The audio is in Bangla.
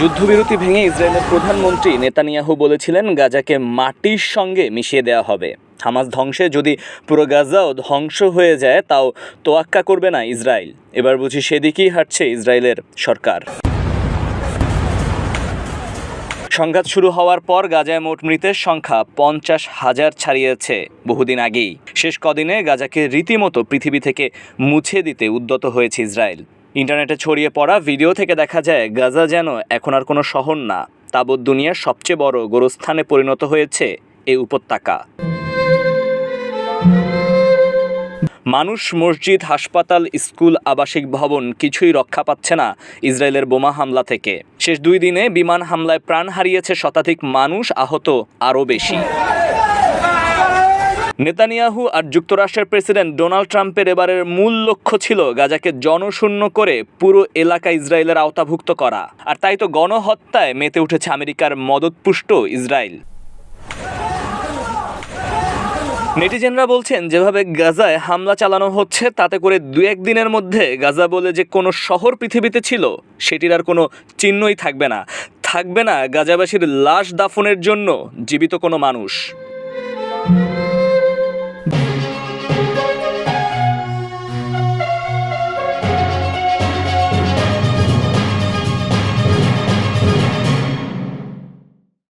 যুদ্ধবিরতি ভেঙে ইসরায়েলের প্রধানমন্ত্রী নেতানিয়াহু বলেছিলেন গাজাকে মাটির সঙ্গে মিশিয়ে দেওয়া হবে। হামাস ধ্বংসে যদি পুরো গাজাও ধ্বংস হয়ে যায়, তাও তোয়াক্কা করবে না ইসরায়েল। এবার বুঝি সেদিকেই হাঁটছে ইসরায়েলের সরকার। সংঘাত শুরু হওয়ার পর গাজায় মোট মৃতের সংখ্যা পঞ্চাশ হাজার ছাড়িয়েছে বহুদিন আগেই। শেষ কদিনে গাজাকে রীতিমতো পৃথিবী থেকে মুছে দিতে উদ্যত হয়েছে ইসরায়েল। ইন্টারনেটে ছড়িয়ে পড়া ভিডিও থেকে দেখা যায়, গাজা যেন এখন আর কোনো শহর না। তাবৎ দুনিয়ার সবচেয়ে বড় গোরস্থানে পরিণত হয়েছে এই উপত্যকা। মানুষ, মসজিদ, হাসপাতাল, স্কুল, আবাসিক ভবন কিছুই রক্ষা পাচ্ছে না ইসরায়েলের বোমা হামলা থেকে। শেষ দুই দিনে বিমান হামলায় প্রাণ হারিয়েছে শতাধিক মানুষ, আহত আরও বেশি। নেতানিয়াহু আর যুক্তরাষ্ট্রের প্রেসিডেন্ট ডোনাল্ড ট্রাম্পের এবারের মূল লক্ষ্য ছিল গাজাকে জনশূন্য করে পুরো এলাকা ইসরায়েলের আওতাভুক্ত করা। আর তাই তো গণহত্যায় মেতে উঠেছে আমেরিকার মদতপুষ্ট ইসরায়েল। নেটিজেনরা বলছেন, যেভাবে গাজায় হামলা চালানো হচ্ছে, তাতে করে দু একদিনের মধ্যে গাজা বলে যে কোনো শহর পৃথিবীতে ছিল, সেটির আর কোনো চিহ্নই থাকবে না। থাকবে না গাজাবাসীর লাশ দাফনের জন্য জীবিত কোনো মানুষ।